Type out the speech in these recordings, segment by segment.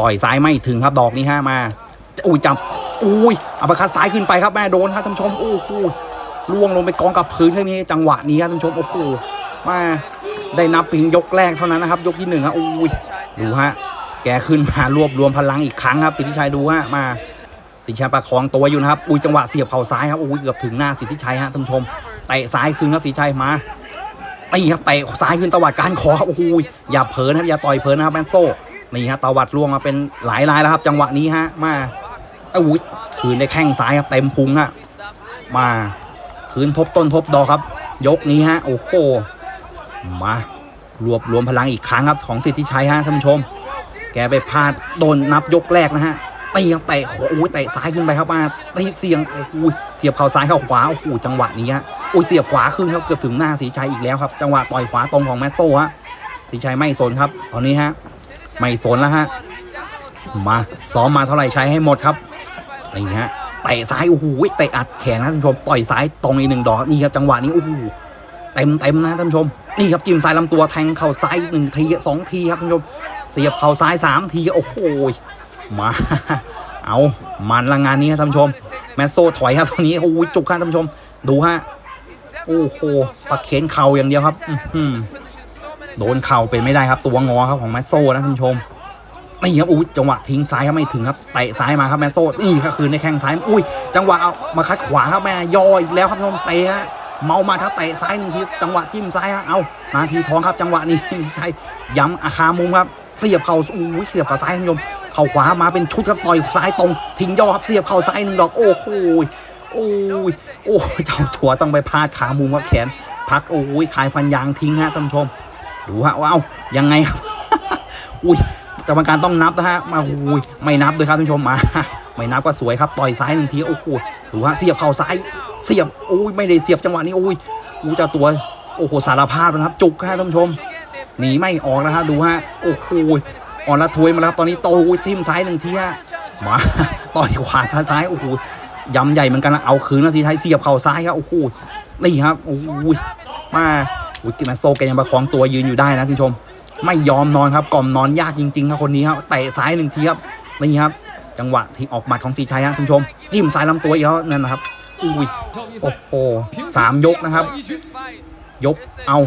ต่อยซ้ายไม่ถึงครับดอกนี้ฮะมาอุ้ยจับอุ้ยอัปคัดซ้ายขึ้นไปครับแม่โดนครับท่านชมโอ้โหล่วงลงไปกองกับพื้นแค่นี้จังหวะนี้ครับท่านชมโอ้โหมาได้นับเพียงยกแรกเท่านั้นนะครับ ยกที่หนึ่งฮะอุ้ยดูฮะแกขึ้นมารวบรวมพลังอีกครั้งครับสิทธิชัยดูฮะมาสิทธิชัยประคองตัวอยู่นะครับอุ้ยจังหวะเสียบเข่าซ้ายครับอุ้ยเกือบถึงหน้าสิทธิชัยฮะท่านชมเตะซ้ายคืนครับสิทธิชัยมาตีครับเตะซ้ายคืนตวัดการขอครับโอ้โหอย่าเผลอนะครับอย่าต่อยเผลอนะครับแมนโซ นี่ฮะตวัดล่วงมาเป็นหลายรายแล้วครับ จังหวะนี้ฮะมาอุ้ยคืนในแข้งซ้ายครับเต็มพุงฮะมาคืนทบต้นทบดอกครับ ยกนี้ฮะโอ้โหมารวบรวมพลังอีกครั้งครับของสิทธิชัยฮะท่านผู้ชม แกไปพลาดโดนนับยกแรกนะฮะตีครับเตะโอ้ยเตะซ้ายขึ้นไปครับมาตีเสียงโอ้โหเสียบเข่าซ้ายเข้าขวาโอ้โหจังหวะนี้ฮะโอ้ยเสียบขวาขึ้นครับเกือบถึงหน้าสีชัยอีกแล้วครับ จังหวะต่อยขวาตรงของแมสโซฮะสีชัยไม่สนครับ ตอนนี้ฮะ ไม่สนแล้วฮะ มาซ้อมมาเท่าไหร่ใช้ให้หมดครับนี่ฮะเตะซ้ายโอ้โหเตะอัดแขนนะท่านผู้ชมต่อยซ้ายตรงอีกหนึ่งดอกนี่ครับจังหวะนี้โอ้โหเต็มเต็มนะท่านผู้ชมนี่ครับจิ้มซ้ายลำตัวแทงเข่าซ้ายหนึ่งทีสองทีครับท่านผู้ชมเสียบเข่าซ้ายสามทีโอ้โหมาเอามันละงานนี้ครับท่านผู้ชม แมสโซถอยครับตรงนี้โอ้ยจุกครับท่านผู้ชม ดูฮะโอ้โหปักเขนเข่าอย่างเดียวครับ อื โดนเข่าเป็นไม่ได้ครับ ตัวงอครับของแมสโซนะท่านผู้ชมนี่ครับอุ้ยจังหวะทิ้งซ้ายครับไม่ถึงครับเตะซ้ายมาครับแมสโซนี่ก็คือในแข้งซ้ายอุ้ย จังหวะเอามาคัดขวาครับแม่ย่ออีกแล้วครับท่านผู้ชมเซฮะเมามาครับเตะซ้ายหนึ่งทีจังหวะจิ้มซ้ายฮะเอานาทีทองครับจังหวะนี้ใช่ย้ำอาคามุมครับเสียบเข่าอุ้ยเสียบขาซ้ายท่านผู้ชมเข่าขวามาเป็นชุดครับต่อยซ้ายตรง ทิ้งย่อครับเสียบเข่าซ้ายหนึ่งดอกโอ้โหโอ้ยโอ้เจ้าถั่วต้องไปพาดขามุมครับแขน พักโอ้ยขายฟันยางทิ้งฮะท่านผู้ชม ดูฮะว่าเอ้ายังไงครับอุ้ยกรรมการต้องนับนะฮะมาอุ้ยไม่นับด้วยครับท่านผู้ชมมาไม่นับก็สวยครับต่อยซ้ายหนึ่งทีโอ้โหดูฮะเสียบเข่าซ้ายเสียบโอ้ยไม่ได้เสียบจังหวะนี้โอ้ยอู้เจ้าตัวโอ้โหสารภาพนะครับ จุกฮะท่านผู้ชมหนีไม่ออกนะฮะดูฮะโอ้โหอ่อนละทวยมาแล้วตอนนี้โตทิมซ้ายหนึ่งทีฮะมาต่อยขวาท้าซ้ายโอ้โหยำใหญ่เหมือนกันนะเอาคืนนะสีไทยเสียบเข่าซ้ายครับโอ้โหนี่ครับโอ้โหมา อุ้ยกิมาโซแกยังประคองตัวยืนอยู่ได้นะท่านผู้ชม ไม่ยอมนอนครับกล่อมนอนยากจริงๆครับคนนี้ครับเตะซ้ายหนึ่งทีครับนี่ครับ จังหวะที่ออกหมัดของสีชัยฮะท่านผู้ชม จิ้มซ้ายลำตัวอีกแล้วนั่นนะครับอุ้ยโอ้โหสามยกนะครับ ยกเอา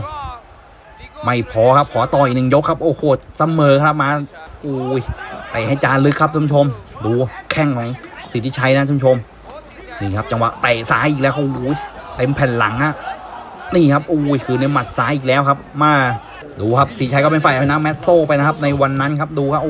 ไม่พอครับขอต่ออีกหนึ่งยกครับ โอ้โหเสมอครับมาอุ้ยเตะให้จานลึกครับท่านผู้ชม ดูแข้งของสิทธิชัยนะท่านผู้ชมนี่ครับ จังหวะเตะซ้ายอีกแล้วเขาอุ้ยเต็มแผ่นหลังอะ นี่ครับอุ้ยคือในหมัดซ้ายอีกแล้วครับ มาดูครับสีชัยก็เป็นฝ่ายเอาชนะแมสโซไปนะครับในวันนั้นครับดูครับ